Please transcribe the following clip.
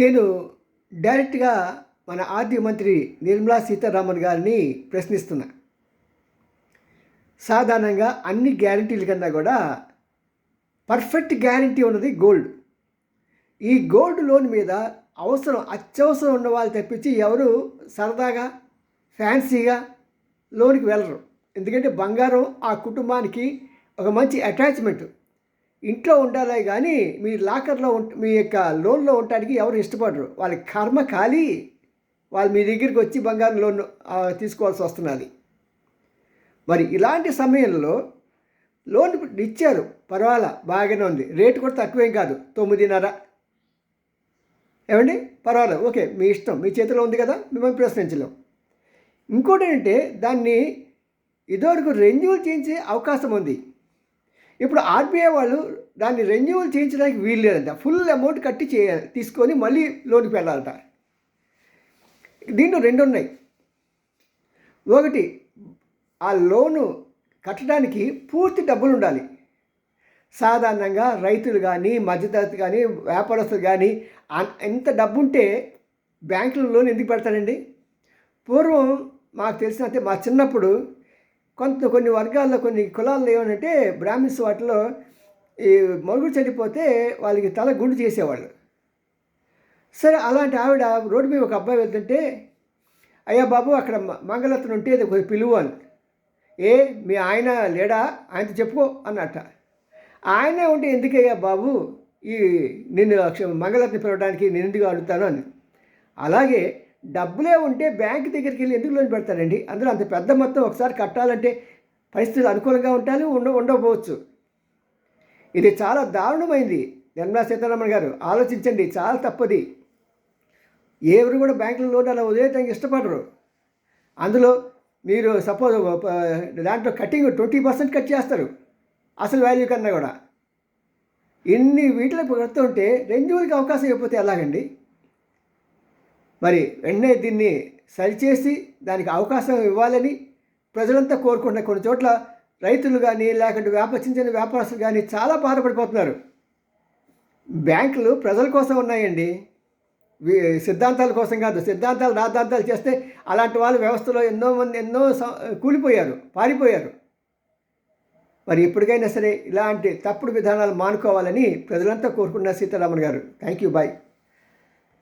నేను డైరెక్ట్గా మన ఆర్థిక మంత్రి నిర్మలా సీతారామన్ గారిని ప్రశ్నిస్తున్నా. సాధారణంగా అన్ని గ్యారంటీల కన్నా కూడా పర్ఫెక్ట్ గ్యారంటీ ఉన్నది గోల్డ్. ఈ గోల్డ్ లోన్ మీద అవసరం అత్యవసరం ఉన్న వాళ్ళు తప్పించి ఎవరు సరదాగా ఫ్యాన్సీగా లోన్కి వెళ్ళరు ఎందుకంటే బంగారం ఆ కుటుంబానికి ఒక మంచి అటాచ్మెంట్. ఇంట్లో ఉండాలే కానీ మీ లాకర్లో మీ యొక్క లోన్లో ఉండడానికి ఎవరు ఇష్టపడరు. వాళ్ళ కర్మ ఖాళీ. వాళ్ళు మీ దగ్గరికి వచ్చి బంగారం లోన్ తీసుకోవాల్సి వస్తున్నది. మరి ఇలాంటి సమయంలో లోన్ ఇచ్చారు. పర్వాలా బాగానే ఉంది. రేటు కూడా తక్కువేం కాదు. తొమ్మిదిన్నర. ఏమండి? పర్వాలేదు ఓకే మీ ఇష్టం. మీ చేతిలో ఉంది కదా? మిమ్మల్ని ప్రశ్నించలేం. ఇంకోటి ఏంటంటే దాన్ని ఇదివరకు రెన్యూల్ చేయించే అవకాశం ఉంది. ఇప్పుడు ఆర్బీఐ వాళ్ళు దాన్ని రెన్యువల్ చేయించడానికి వీలు లేదంట. ఫుల్ అమౌంట్ కట్టి చేయాలి తీసుకొని మళ్ళీ లోన్కి వెళ్ళాలట. దీంట్లో రెండు ఉన్నాయి. ఒకటి ఆ లోను కట్టడానికి పూర్తి డబ్బులు ఉండాలి. సాధారణంగా రైతులు కానీ మధ్యతరగతి కానీ వ్యాపారస్తులు కానీ ఎంత డబ్బు ఉంటే బ్యాంకులో లోన్ ఎందుకు పెడతారండి? పూర్వం మాకు తెలిసినంతే మా చిన్నప్పుడు కొంత కొన్ని వర్గాల్లో కొన్ని కులాల్లో ఏమంటే బ్రాహ్మిన్స్ వాటిలో ఈ మొగుడు చనిపోతే వాళ్ళకి తల గుండు చేసేవాళ్ళు. సరే అలాంటి ఆవిడ రోడ్డు మీద ఒక అబ్బాయి వెళ్తుంటే అయ్యా బాబు అక్కడ మ- ఉంటే అది కొంచెం పిలువు అని. ఏ మీ ఆయన లేడా? ఆయనతో చెప్పుకో అన్నట్ట. ఆయనే ఉంటే ఎందుకయ్యా బాబు? ఈ నిన్ను అక్ష- పిలవడానికి నేను ఎందుకు అడుగుతాను అని. అలాగే డబ్బులే ఉంటే బ్యాంక్ దగ్గరికి వెళ్ళి ఎందుకు లోన్ పెడతారండి? అందులో అంత పెద్ద మొత్తం ఒకసారి కట్టాలంటే పరిస్థితులు అనుకూలంగా ఉండాలి ఉండ ఉండకపోవచ్చు. ఇది చాలా దారుణమైంది. నిర్మలా సీతారామన్ గారు ఆలోచించండి చాలా తప్పది. ఎవరు కూడా బ్యాంకులో లోన్ అలా వదిలేయడానికి ఇష్టపడరు. అందులో మీరు సపోజ్ దాంట్లో కటింగ్ ట్వంటీ పర్సెంట్ కట్ చేస్తారు అసలు వాల్యూ కన్నా కూడా. ఇన్ని వీటిలో కడుతుంటే రెన్యూవల్కి అవకాశం ఇవ్వకపోతే ఎలాగండి? మరి వెంటనే దీన్ని సరిచేసి దానికి అవకాశం ఇవ్వాలని ప్రజలంతా కోరుకుంటున్న కొన్ని చోట్ల రైతులు కానీ లేకుంటే వ్యాపార చిన్న చిన్న వ్యాపారస్తులు కానీ చాలా బాధపడిపోతున్నారు. బ్యాంకులు ప్రజల కోసం ఉన్నాయండి. సిద్ధాంతాల కోసం కాదు సిద్ధాంతాలు రాద్ధాంతాలు చేస్తే అలాంటి వాళ్ళు వ్యవస్థలో ఎన్నో మంది ఎన్నో కూలిపోయారు పారిపోయారు. మరి ఇప్పటికైనా సరే ఇలాంటి తప్పుడు విధానాలు మానుకోవాలని ప్రజలంతా కోరుకున్నారు సీతారామన్ గారు. Thank you bye.